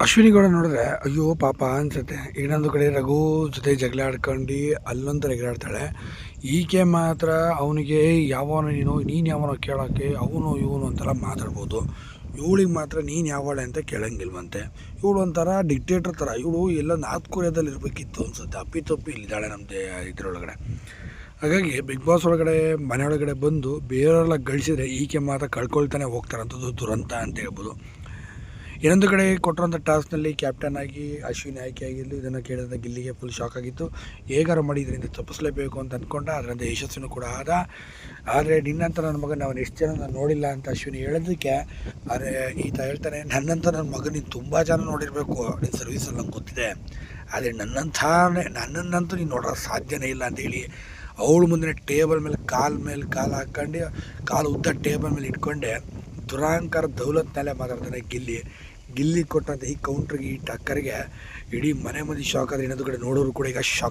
ಅಶ್ವಿನಿ ಗೌಡ ನೋಡಿದ್ರೆ, ಅಯ್ಯೋ ಪಾಪ ಅನ್ಸುತ್ತೆ. ಇನ್ನೊಂದು ಕಡೆ ರಘು ಜೊತೆ ಜಗಳ ಆಡ್ಕೊಂಡು ಅಲ್ಲೊಂಥರ ಎಗರಾಡ್ತಾಳೆ. ಈಕೆ ಮಾತ್ರ ಅವನಿಗೆ ಯಾವನ ನೀನು ನೀನು ಯಾವನೋ ಕೇಳೋಕ್ಕೆ ಅವನು ಇವನು ಒಂಥರ ಮಾತಾಡ್ಬೋದು. ಇವಳಿಗೆ ಮಾತ್ರ ನೀನು ಯಾವಳೆ ಅಂತ ಕೇಳಂಗಿಲ್ವಂತೆ. ಇವಳು ಒಂಥರ ಡಿಕ್ಟೇಟರ್ ಥರ ಇವಳು ಎಲ್ಲ ನಾರ್ತ್ ಕೊರಿಯಾದಲ್ಲಿ ಇರಬೇಕಿತ್ತು ಅನ್ಸುತ್ತೆ. ಅಪ್ಪಿ ತಪ್ಪಿ ಇಲ್ಲಿದ್ದಾಳೆ ನಮ್ಮ ಇದರೊಳಗಡೆ. ಹಾಗಾಗಿ ಬಿಗ್ ಬಾಸ್ ಒಳಗಡೆ, ಮನೆ ಒಳಗಡೆ ಬಂದು ಬೇರೆಯವರೆಲ್ಲ ಗಳಿಸಿದರೆ ಈಕೆ ಮಾತ್ರ ಕಳ್ಕೊಳ್ತಾನೆ ಹೋಗ್ತಾರಂಥದ್ದು ದುರಂತ ಅಂತ ಹೇಳ್ಬೋದು. ಇನ್ನೊಂದು ಕಡೆ ಕೊಟ್ಟಿರೋಂಥ ಟಾಸ್ಕ್ನಲ್ಲಿ ಕ್ಯಾಪ್ಟನ್ ಆಗಿ, ಅಶ್ವಿನ್ ಆಯ್ಕೆ ಆಗಿದ್ದು ಇದನ್ನು ಕೇಳಿದ ಗಿಲ್ಲಿಗೆ ಫುಲ್ ಶಾಕ್ ಆಗಿತ್ತು. ಹೇಗಾರು ಮಾಡಿ ಇದರಿಂದ ತಪ್ಪಿಸಲೇಬೇಕು ಅಂತ ಅಂದ್ಕೊಂಡ ಅದರಿಂದ ಯಶಸ್ವಿನೂ ಕೂಡ ಆದ. ಆದರೆ ನಿನ್ನಂತ ನನ್ನ ಮಗನ ನಾವು ಎಷ್ಟು ಜನ ನೋಡಿಲ್ಲ ಅಂತ ಅಶ್ವಿನಿ ಹೇಳೋದಕ್ಕೆ, ಆದರೆ ಈತ ಹೇಳ್ತಾನೆ, ನನ್ನಂತ ನನ್ನ ಮಗನಿಗೆ ನೀನು ತುಂಬ ಜನ ನೋಡಿರಬೇಕು ನಿನ್ನ ಸರ್ವೀಸಲ್ಲಿ ನಂಗೆ ಗೊತ್ತಿದೆ. ಆದರೆ ನನ್ನಂಥನೇ ನನ್ನನ್ನಂತೂ ನೀನು ನೋಡೋ ಸಾಧ್ಯನೇ ಇಲ್ಲ ಅಂತ ಹೇಳಿ ಅವಳು ಮುಂದೆ ಟೇಬಲ್ ಮೇಲೆ ಕಾಲು ಮೇಲೆ ಕಾಲು ಹಾಕ್ಕೊಂಡು, ಕಾಲು ಉದ್ದ ಟೇಬಲ್ ಮೇಲೆ ಇಟ್ಕೊಂಡೆ ದುರಾಂಕಾರ ದೌಲತ್ ಮೇಲೆ ಮಾತಾಡ್ತಾನೆ ಗಿಲ್ಲಿ. ಗಿಲ್ಲಿ ಕೊಟ್ಟಂತ ಈ ಕೌಂಟ್ರಿಗೆ ಈ ಟಕ್ಕರ್ಗೆ ಇಡೀ ಮನೆ ಮಂದಿ ಶಾಕ್ ಆದರೆ ಇನ್ನೊಂದು ಕಡೆ ನೋಡೋರು ಕೂಡ ಈಗ ಶಾಕ್